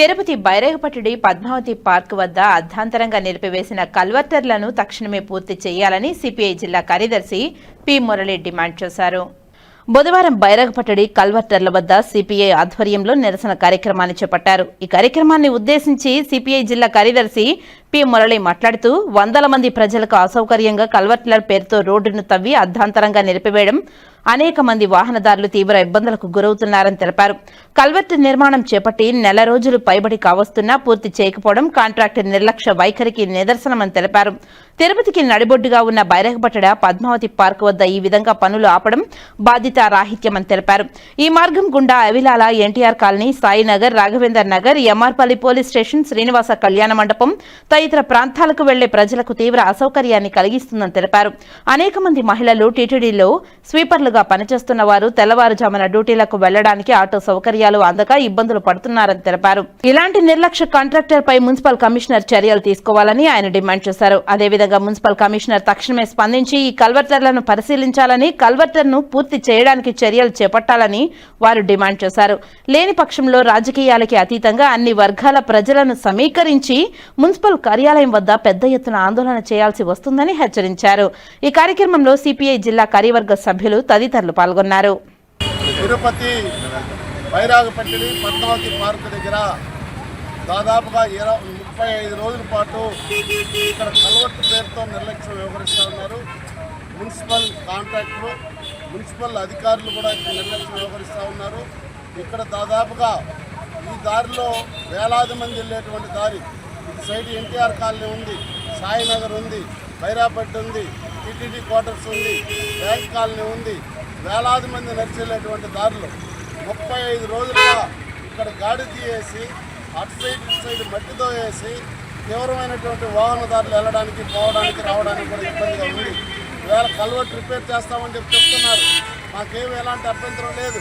Tirupati బైరేగపట్టుడి Padmavati park వద్ద అర్ధాంతరంగా నిలిపివేసిన కల్వర్టర్లను తక్షణమే పూర్తి చేయాలని సిపిఐ జిల్లా కార్యదర్శి పి మురళి డిమాండ్ చేశారు. బుధవారం బైరాగపట్టడి కల్వర్టర్ల వద్ద సిపిఐ ఆధ్వర్యంలో నిరసన కార్యక్రమాన్ని చేపట్టారు. ఈ కార్యక్రమాన్ని ఉద్దేశించి సిపిఐ జిల్లా కార్యదర్శి పి మురళి మాట్లాడుతూ వందల మంది ప్రజలకు అసౌకర్యంగా కల్వర్ట్ల పేరుతో రోడ్డును తవ్వి అర్ధాంతరంగా నిలిపివేయడం అనేక మంది వాహనదారులు తీవ్ర ఇబ్బందులకు గురవుతున్నారని తెలిపారు. కల్వర్ట్ నిర్మాణం చేపట్టి నెల రోజులు పైబడి కావస్తున్నా పూర్తి చేయకపోవడం కాంట్రాక్టర్ నిర్లక్ష్య వైఖరికి నిదర్శనమని తెలిపారు. తిరుపతికి నడిబొడ్డుగా ఉన్న బైరగపట్టడ పద్మావతి పార్క్ వద్ద ఈ విధంగా పనులు ఆపడం బాధితారాహిత్యమని తెలిపారు. ఈ మార్గం గుండా Avilala NTR colony Sainagar Raghavender Nagar MRpalli police station Srinivasa Kalyana Mandapam ఇతర ప్రాంతాలకు వెళ్ళే ప్రజలకు తీవ్ర అసౌకర్యాన్ని కలిగిస్తుందని తెలిపారు. అనేక మంది మహిళలు టీటీడీలో స్వీపర్లుగా పనిచేస్తున్న వారు తెల్లవారుజామున డ్యూటీలకు వెళ్ళడానికి ఆటో సౌకర్యాలు అందక ఇబ్బందులు పడుతున్నారని తెలిపారు. ఇలాంటి నిర్లక్ష్య కాంట్రాక్టర్ పై మున్సిపల్ కమిషనర్ చర్యలు తీసుకోవాలని ఆయన డిమాండ్ చేశారు. అదేవిధంగా మున్సిపల్ కమిషనర్ తక్షణమే స్పందించి ఈ కల్వర్టర్లను పరిశీలించాలని కల్వర్టర్ను పూర్తి చేయడానికి చర్యలు చేపట్టాలని వారు డిమాండ్ చేశారు. లేని పక్షంలో రాజకీయాలకి అతీతంగా అన్ని వర్గాల ప్రజలను సమీకరించి మున్సిపల్ కార్యాలయం వద్ద పెద్ద ఎత్తున ఆందోళన చేయాల్సి వస్తుందని హెచ్చరించారు. ఈ కార్యక్రమంలో సిపిఐ జిల్లా కార్యవర్గ సభ్యులు తదితరులు పాల్గొన్నారు. తిరుపతి బైరాగపట్టిని పద్మావతి పార్క్ దగ్గర దాదాపుగా ఇరవై ముప్పై ఐదు రోజుల పాటు ఇక్కడ కలవట్టు పేరుతో నిర్లక్ష్యం వ్యవహరిస్తూ ఉన్నారు. మున్సిపల్ కాంట్రాక్టులు మున్సిపల్ అధికారులు కూడా ఇక్కడ నిర్లక్ష్యం వ్యవహరిస్తూ ఉన్నారు. ఇక్కడ దాదాపుగా ఈ దారిలో వేలాది మంది వెళ్ళేటువంటి దారి సైడ్ ఎన్టీఆర్ కాలనీ ఉంది సాయినగర్ ఉంది బైరాపట్టి ఉంది టీటీడీ క్వార్టర్స్ ఉంది బ్యాంక్ కాలనీ ఉంది. వేలాది మంది నడిచేటువంటి దారులు ముప్పై ఐదు రోజులుగా ఇక్కడ గాడి తీయేసి అటు సైడ్ ఇటు సైడ్ మట్టితో వేసి తీవ్రమైనటువంటి వాహనదారులు వెళ్ళడానికి పోవడానికి రావడానికి కూడా ఇబ్బందిగా ఉంది. వేళ కల్వర్ట్ రిపేర్ చేస్తామని చెప్పి చెప్తున్నారు. మాకేమి ఎలాంటి అభ్యంతరం లేదు.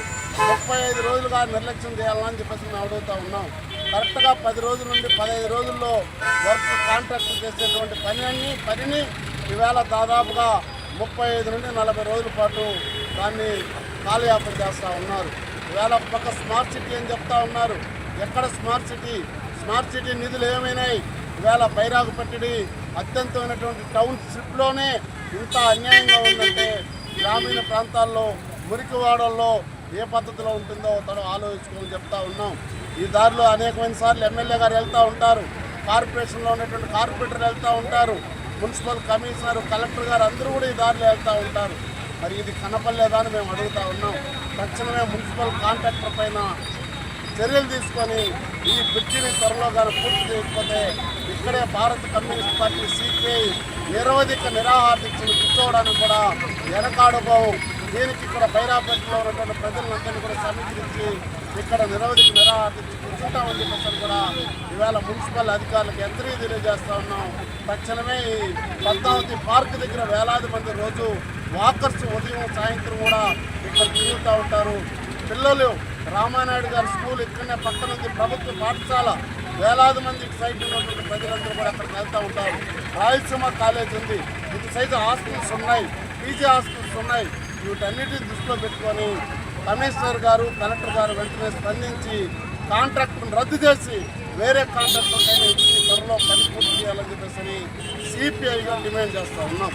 ముప్పై ఐదు రోజులుగా నిర్లక్ష్యం చేయాలని చెప్పేసి మేము అడుగుతా ఉన్నాం. కరెక్ట్గా పది రోజుల నుండి పదహైదు రోజుల్లో వర్క్ కాంట్రాక్ట్ చేసేటువంటి పని అన్ని పనిని ఈవేళ దాదాపుగా ముప్పై ఐదు నుండి నలభై రోజుల పాటు దాన్ని కాలయాపన చేస్తూ ఉన్నారు. ఈవేళ ఒక పక్క స్మార్ట్ సిటీ అని చెప్తా ఉన్నారు. ఎక్కడ స్మార్ట్ సిటీ? స్మార్ట్ సిటీ నిధులు ఏమైనాయి? ఈవేళ బైరాగుపట్టిడి అత్యంతమైనటువంటి టౌన్షిప్లోనే ఇంత అన్యాయంగా ఉందంటే గ్రామీణ ప్రాంతాల్లో మురికివాడల్లో ఏ పద్ధతిలో ఉంటుందో తను ఆలోచించుకొని చెప్తా ఉన్నాం. ఈ దారిలో అనేకమైన సార్లు ఎమ్మెల్యే గారు వెళ్తూ ఉంటారు. కార్పొరేషన్లో ఉన్నటువంటి కార్పొరేటర్ వెళ్తూ ఉంటారు. మున్సిపల్ కమిషనర్ కలెక్టర్ గారు అందరూ కూడా ఈ దారిలో వెళ్తూ ఉంటారు. మరి ఇది కనపడలేదా అని మేము అడుగుతా ఉన్నాం. తక్షణమే మున్సిపల్ కాంట్రాక్టర్ పైన చర్యలు తీసుకొని ఈ బ్రిడ్జిని త్వరలో కానీ పూర్తి చేయకపోతే ఇక్కడే భారత కమ్యూనిస్ట్ పార్టీ సిపిఐ నిరవధిక నిరాహార దీక్షను కూర్చోవడానికి కూడా వెనకాడుకోం దీనికి ఇక్కడ బైరాపేటలో ఉన్నటువంటి ప్రజలందరినీ కూడా సమీకరించి ఇక్కడ నిరవధికి నిరాహార దీక్ష కూర్చుంటామని చెప్పేసి కూడా ఇవాళ మున్సిపల్ అధికారులకు ఎంతరీ తెలియజేస్తా ఉన్నాం. తక్షణమే ఈ పద్మావతి పార్క్ దగ్గర వేలాది మంది రోజు వాకర్స్ ఉదయం సాయంత్రం కూడా ఇక్కడ తిరుగుతూ ఉంటారు. పిల్లలు రామానాయుడు గారి స్కూల్ ఇక్కడనే పక్కన ఉంది. ప్రభుత్వ పాఠశాల వేలాది మంది ఇటు సైడ్ ఉన్నటువంటి ప్రజలందరూ కూడా అక్కడికి వెళ్తూ ఉంటారు. రాయలసీమ కాలేజ్ ఉంది. ఇటు సైడ్ హాస్టల్స్ ఉన్నాయి. పీజీ హాస్టల్స్ ఉన్నాయి. వీటన్నిటిని దృష్టిలో పెట్టుకొని కమిషనర్ గారు కలెక్టర్ గారు వెంటనే స్పందించి కాంట్రాక్ట్ను రద్దు చేసి వేరే కాంట్రాక్టర్కైనా ఇచ్చి త్వరలో పని పూర్తి చేయాలని చెప్పేసి సిపిఐగా డిమాండ్ చేస్తూ ఉన్నాం.